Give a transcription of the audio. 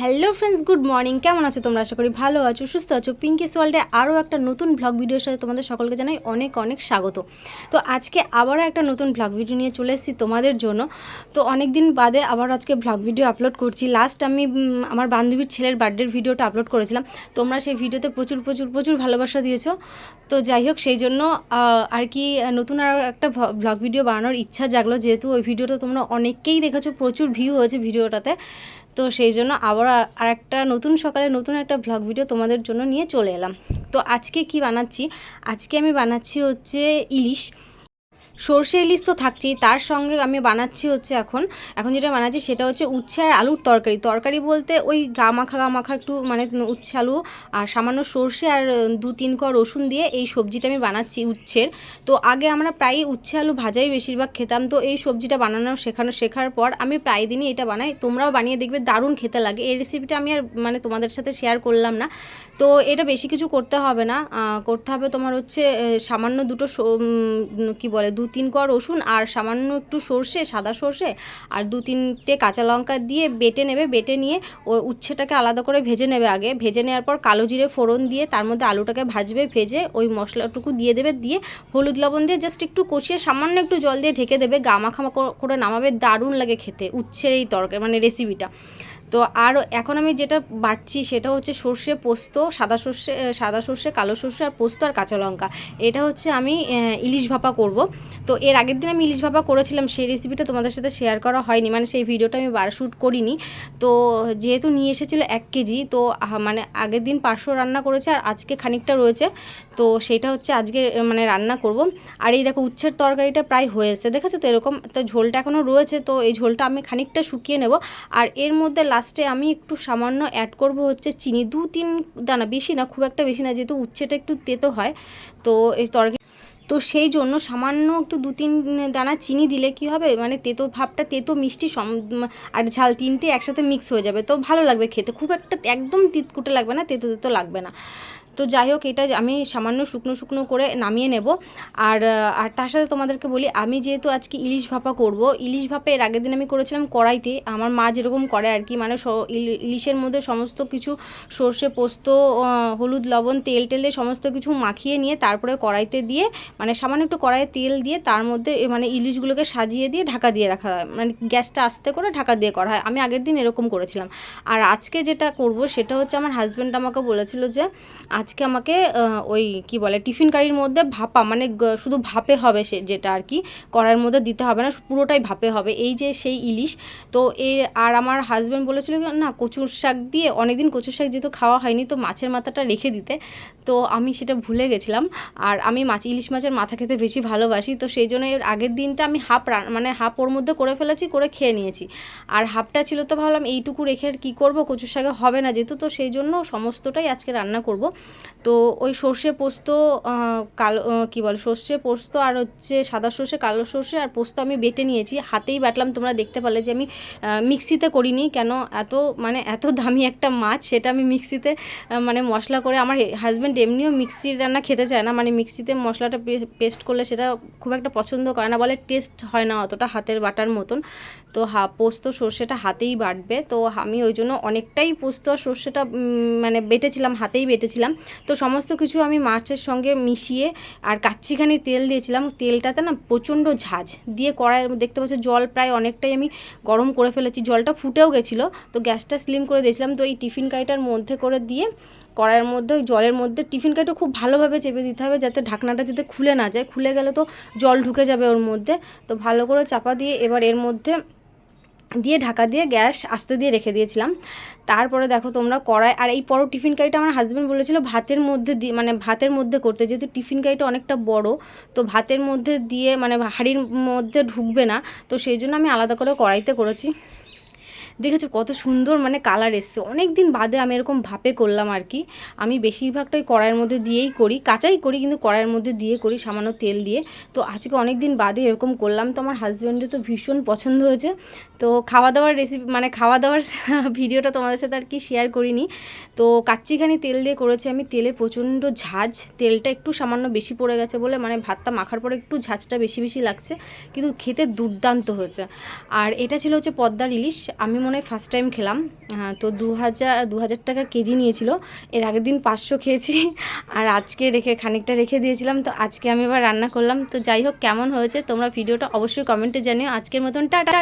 Hello friends good morning কেমন আছো তোমরা? আশা করি ভালো আছো, সুস্থ আছো। পিঙ্কিস ওয়ার্ল্ডে আরও একটা নতুন ব্লগ ভিডিওর সাথে তোমাদের সকলকে জানাই অনেক অনেক স্বাগত। তো আজকে আবারও একটা নতুন ব্লগ ভিডিও নিয়ে চলে এসেছি তোমাদের জন্য। তো অনেক দিন বাদে আবার আজকে ব্লগ ভিডিও আপলোড করছি। লাস্ট আমি আমার বান্ধবীর ছেলের বার্থডের ভিডিওটা আপলোড করেছিলাম। তোমরা সেই ভিডিওতে প্রচুর প্রচুর প্রচুর ভালোবাসা দিয়েছ। তো যাই হোক, সেই জন্য আর কি, নতুন আর একটা ব্লগ ভিডিও বানানোর ইচ্ছা জাগলো। যেহেতু ওই ভিডিওটা তোমরা অনেকেই দেখেছ, প্রচুর ভিউ হয়েছে ভিডিওটাতে তো সেই জন্য আবার আর একটা নতুন সকালে নতুন একটা ব্লগ ভিডিও তোমাদের জন্য নিয়ে চলে এলাম। তো আজকে কি বানাচ্ছি? আজকে আমি বানাচ্ছি হচ্ছে ইলিশ। সর্ষে ইলিশ তো থাকছেই, তার সঙ্গে আমি বানাচ্ছি হচ্ছে এখন এখন যেটা বানাচ্ছি সেটা হচ্ছে উচ্ছে আর আলুর তরকারি। তরকারি বলতে ওই গা মাখা গা মাখা একটু মানে উচ্ছে আলু আর সামান্য সর্ষে আর দু তিন ক রসুন দিয়ে এই সবজিটা আমি বানাচ্ছি উচ্ছের। তো আগে আমরা প্রায়ই উচ্ছে আলু ভাজাই বেশিরভাগ খেতাম, তো এই সবজিটা বানানো শেখানো, শেখার পর আমি প্রায় দিনই এটা বানাই। তোমরাও বানিয়ে দেখবে দারুণ খেতে লাগে। এই রেসিপিটা আমি আর মানে তোমাদের সাথে শেয়ার করলাম না। তো এটা বেশি কিছু করতে হবে না করতে হবে তোমার হচ্ছে সামান্য দুটো কি বলে, দু তিন কোয়া রসুন আর সামান্য একটু সর্ষে, সাদা সর্ষে আর দু তিনটে কাঁচা লঙ্কা দিয়ে বেটে নেবে, বেটে নিয়ে ও উচ্ছেটাকে আলাদা করে ভেজে নেবে আগে। ভেজে নেওয়ার পর কালো জিরে ফোড়ন দিয়ে তার মধ্যে আলুটাকে ভাজবে, ভেজে ওই মশলাটুকু দিয়ে দেবে, দিয়ে হলুদ লবণ দিয়ে জাস্ট একটু কষিয়ে সামান্য একটু জল দিয়ে ঢেকে দেবে। গামাখামা করে নামাবে, দারুণ লাগে খেতে, উচ্ছের এই তরকারি মানে রেসিপিটা তো আর এখন আমি যেটা বাটছি সেটা হচ্ছে সর্ষে পোস্ত, সাদা সর্ষে সাদা সর্ষে, কালো সর্ষে আর পোস্ত আর কাঁচা লঙ্কা। এটা হচ্ছে আমি ইলিশ ভাপা করব। তো এর আগের দিন আমি ইলিশ ভাপা করেছিলাম, সেই রেসিপিটা তোমাদের সাথে শেয়ার করা হয়নি মানে সেই ভিডিওটা আমি বার শ্যুট করিনি। তো যেহেতু নিয়ে এসেছিল এক কেজি, তো মানে আগের দিন পাঁচশো রান্না করেছে আর আজকে খানিকটা রয়েছে। তো সেটা হচ্ছে আজকে মানে রান্না করব। আর এই দেখো উচ্ছের তরকারিটা প্রায় হয়েছে দেখেছ তো এরকম? তো ঝোলটা এখনও রয়েছে, তো এই ঝোলটা আমি খানিকটা শুকিয়ে নেব। আর এর মধ্যে লাস্টে আমি একটু সামান্য অ্যাড করব হচ্ছে চিনি। দু তিন দানা, বেশি না, খুব একটা বেশি না, যেহেতু উচ্ছেটা একটু তেতো হয়, তো এই তরকারি, তো সেই জন্য সামান্য একটু দু তিন দানা চিনি দিলে কি হবে? মানে তেতো ভাবটা, তেতো মিষ্টি সম, আর ঝাল তিনটে একসাথে মিক্স হয়ে যাবে। তো ভালো লাগবে খেতে। খুব একটা একদম তিতকুটে লাগবে না, তেতো তেতো লাগবে না। তো যাই হোক, এটা আমি সামান্য শুকনো শুকনো করে নামিয়ে নেব। আর আর তার সাথে তোমাদেরকে বলি, আমি যেহেতু আজকে ইলিশ ভাপা করব, ইলিশ ভাপা এর আগের দিন আমি করেছিলাম কড়াইতে। আমার মা যেরকম করে আর কি মানে ইলিশের মধ্যে সমস্ত কিছু সর্ষে পোস্ত হলুদ, লবণ, তেল, টেল দিয়ে সমস্ত কিছু মাখিয়ে নিয়ে তারপরে কড়াইতে দিয়ে মানে সামান্য একটু কড়াইয়ে তেল দিয়ে তার মধ্যে মানে ইলিশগুলোকে সাজিয়ে দিয়ে ঢাকা দিয়ে রাখা হয়। মানে গ্যাসটা আস্তে করে ঢাকা দিয়ে করা হয়। আমি আগের দিন এরকম করেছিলাম। আর আজকে যেটা করব, সেটা হচ্ছে আমার হাজব্যান্ড আমাকে বলেছিল যে আজকে আমাকে ওই কি বলে, টিফিন কারির মধ্যে ভাপা মানে শুধু ভাপে হবে সে, যেটা আর কি করার মধ্যে দিতে হবে না, পুরোটাই ভাপে হবে। এই যে সেই ইলিশ, তো এই আর আমার হাজব্যান্ড বলেছিল না, কচুর শাক দিয়ে অনেকদিন কচুর শাক যেহেতু খাওয়া হয়নি, তো মাছের মাথাটা রেখে দিতে। তো আমি সেটা ভুলে গেছিলাম। আর আমি মাছ, ইলিশ মাছের মাথা খেতে বেশি ভালোবাসি। তো সেই জন্য এর আগের দিনটা আমি হাফ রান মানে হাফ ওর মধ্যে করে ফেলেছি, করে খেয়ে নিয়েছি। আর হাফটা ছিল তো ভাবলাম এইটুকু রেখে কী করব, কচুর শাকে হবে না যেহেতু, তো সেই জন্য সমস্তটাই আজকে রান্না করব। তো ওই সর্ষে পোস্ত কালো কী বলে, সর্ষে পোস্ত আর হচ্ছে সাদা সর্ষে, কালো সর্ষে আর পোস্ত আমি বেটে নিয়েছি। হাতেই বাটলাম, তোমরা দেখতে পারলে যে আমি মিক্সিতে করিনি। কেন? এত মানে এত দামি একটা মাছ, সেটা আমি মিক্সিতে মানে মশলা করে আমার হাজব্যান্ড এমনিও মিক্সির রান্না খেতে চায় না মানে মিক্সিতে মশলাটা পেস্ট করলে সেটা খুব একটা পছন্দ করে না, বলে টেস্ট হয় না অতটা হাতের বাটার মতন। তো হা, পোস্ত সর্ষেটা হাতেই বাটবে, তো আমি ওই জন্য অনেকটাই পোস্ত আর সর্ষেটা মানে বেটেছিলাম, হাতেই বেটেছিলাম। তো সমস্ত কিছু আমি মাছের সঙ্গে মিশিয়ে আর কাচ্চিখানি তেল দিয়েছিলাম, তেলটাতে না প্রচণ্ড ঝাঁঝ দিয়ে কড়াইয়ের দেখতে পাচ্ছ জল প্রায় অনেকটাই আমি গরম করে ফেলেছি, জলটা ফুটেও গেছিল, তো গ্যাসটা স্লিম করে দিয়েছিলাম, তো এই টিফিন কারিটার মধ্যে করে দিয়ে কড়াইয়ের মধ্যে জলের মধ্যে টিফিন কারিটা খুব ভালোভাবে চেপে দিতে হবে যাতে ঢাকনাটা যাতে খুলে না যায়। খুলে গেলে তো জল ঢুকে যাবে ওর মধ্যে। তো ভালো করে চাপা দিয়ে এবার এর মধ্যে দিয়ে ঢাকা দিয়ে গ্যাস আস্তে দিয়ে রেখে দিয়েছিলাম। তারপরে দেখো তোমরা কড়াই, আর এই বড় টিফিন কারিটা আমার হাজব্যান্ড বলেছিল ভাতের মধ্যে দিয়ে মানে ভাতের মধ্যে করতে। যেহেতু টিফিন কারিটা অনেকটা বড়, তো ভাতের মধ্যে দিয়ে মানে হাঁড়ির মধ্যে ঢুকবে না, তো সেই জন্য আমি আলাদা করে কড়াইতে করেছি। দেখেছ কত সুন্দর মানে কালার এসছে। অনেক দিন বাদে আমি এরকম ভাপে করলাম আর কি। আমি বেশিরভাগটাই কড়াইয়ের মধ্যে দিয়েই করি, কাঁচাই করি কিন্তু কড়াইয়ের মধ্যে দিয়ে করি সামান্য তেল দিয়ে। তো আজকে অনেক দিন বাদে এরকম করলাম, তো আমার হাজব্যান্ডের তো ভীষণ পছন্দ হয়েছে। তো খাওয়া দাওয়ার রেসিপি মানে খাওয়া দাওয়ার ভিডিওটা তোমাদের সাথে আর কি শেয়ার করিনি। তো কাচ্চিখানি তেল দিয়ে করেছি আমি, তেলে প্রচণ্ড ঝাঁঝ তেলটা একটু সামান্য বেশি পড়ে গেছে বলে মানে ভাতটা মাখার পরে একটু ঝাঁঝটা বেশি বেশি লাগছে, কিন্তু খেতে দুর্দান্ত হয়েছে। আর এটা ছিল হচ্ছে পদ্মার ইলিশ। আমি মনে হয় ফার্স্ট টাইম খেলাম। তো দু হাজার দু হাজার টাকা কেজি নিয়েছিল। এর আগের দিন পাঁচশো খেয়েছি। আর আজকে রেখে, খানিকটা রেখে দিয়েছিলাম। তো আজকে আমি এবার রান্না করলাম। তো যাই হোক, কেমন হয়েছে তোমরা ভিডিওটা অবশ্যই কমেন্টে জানিও। আজকের মতন টাটা